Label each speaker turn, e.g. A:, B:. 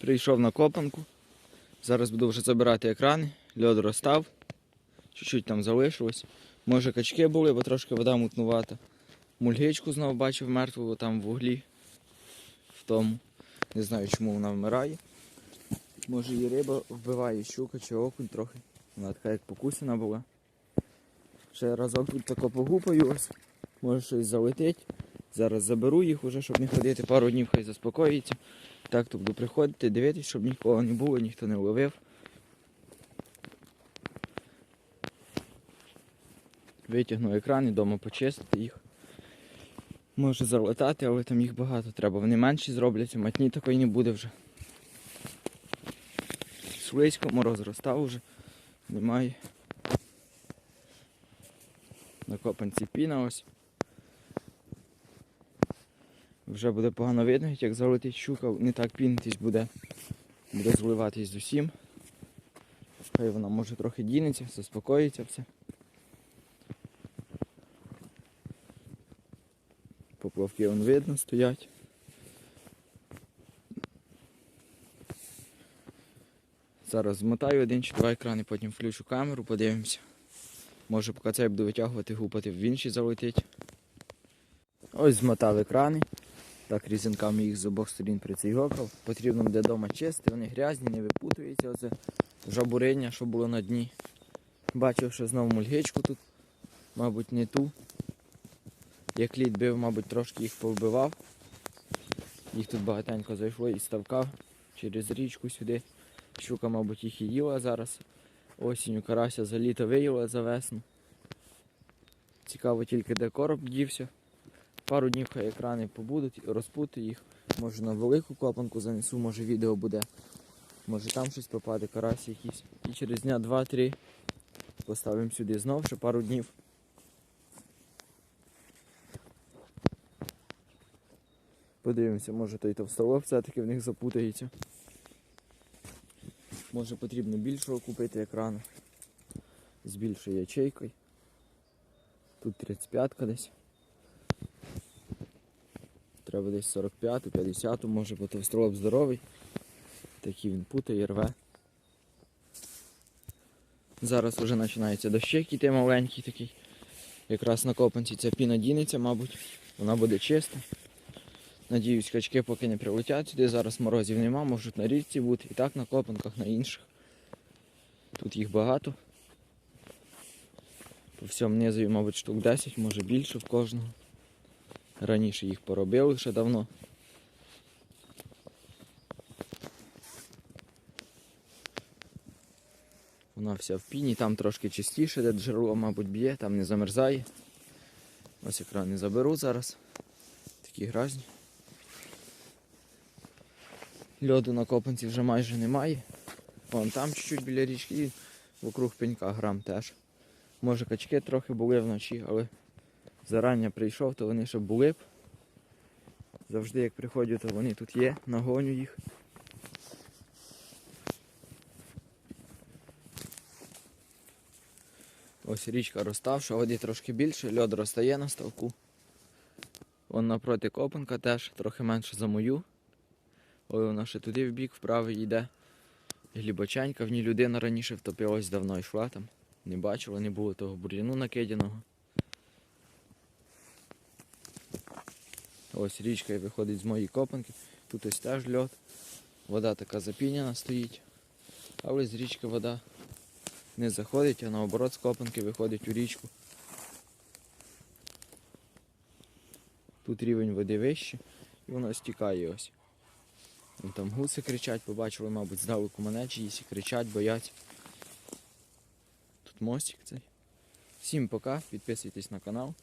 A: Прийшов на копанку. Зараз буду вже забирати екрани. Льод розстав. Чуть-чуть там залишилось. Може качки були, бо трошки вода мутнувата. Мульгичку знову бачив мертву там в вуглі. В тому. Не знаю, чому вона вмирає. Може її риба вбиває щука чи окунь трохи. Вона така як покусана була. Ще разок тут тако погупаю ось. Може щось залетить. Зараз заберу їх уже, щоб не ходити пару днів, хай заспокоїться. Так то буду приходити, дивитись, щоб нікого не було, ніхто не ловив. Витягну і вдома почистити їх. Може залетати, але там їх багато треба. Вони менші зробляться, матні такої не буде вже. Слизько, мороз розстав вже. Немає. На копанці піна ось. Вже буде погано видно, як залетить щука, не так пінитись буде. Буде зливатись з усім. Хай вона може трохи дінеться, заспокоїться все. Поплавки вон видно стоять. Зараз змотаю один чи два екрани, потім включу камеру, подивимося. Може поки це я буду витягувати, гупати в інші залетить. Ось змотав екрани. Так різинками їх з обох сторін прицейгокав. Потрібно буде вдома чистити, вони грязні, не випутуються. Оце жабуриння, що було на дні. Бачив, що знову мульгичку тут, мабуть, не ту. Як лід бив, мабуть, трошки їх повбивав. Їх тут багатенько зайшло і ставка через річку сюди. Щука, мабуть, їх і їла зараз. Осінню карася за літо виїла за весну. Цікаво тільки де короб дівся. Пару днів хай екрани побудуть, розпути їх. Може на велику копанку занесу, може відео буде. Може там щось попаде, карась якийсь. І через дня два-три поставимо сюди знов ще пару днів. Подивимося, може той товстолоб все-таки в них запутається. Може потрібно більшого купити екрану. З більшою ячейкою. Тут 35 ка десь. Треба десь 45, 50, може, бо товстолоб здоровий. Такий він путає, рве. Зараз вже починається дощик іти маленький такий. Якраз на копанці ця піна дінеться, мабуть. Вона буде чиста. Надіюсь, качки поки не прилетять сюди. Зараз морозів нема, можуть на річці бути. І так на копанках, на інших. Тут їх багато. По всьому низові, мабуть, штук 10, може більше в кожного. Раніше їх поробили ще давно. Вона вся в піні, там трошки чистіше, де джерело, мабуть, б'є, там не замерзає. Ось екран не заберу зараз. Такі гразні. Льоду на копанці вже майже немає. Вон там чуть-чуть біля річки і вокруг пенька грам теж. Може качки трохи були вночі, але зарання прийшов, то вони ще були б. Завжди як приходжу, то вони тут є, нагоню їх. Ось річка розставша, води трошки більше, льод розтає на ставку. Вон напроти копанка теж, трохи менше за мою. Ой, вона ще туди в бік вправо йде. Глібоченька, в ній людина раніше втопилась, давно йшла там. Не бачила, не було того бур'яну накидяного. Ось річка виходить з моєї копанки. Тут ось теж льод. Вода така запіняна стоїть. Але з річки вода не заходить, а наоборот з копанки виходить у річку. Тут рівень води вищий і воно стікає ось. Там гуси кричать, побачили, мабуть, здалеку мене чиїсь і кричать, боять. Тут мостик цей. Всім пока, підписуйтесь на канал.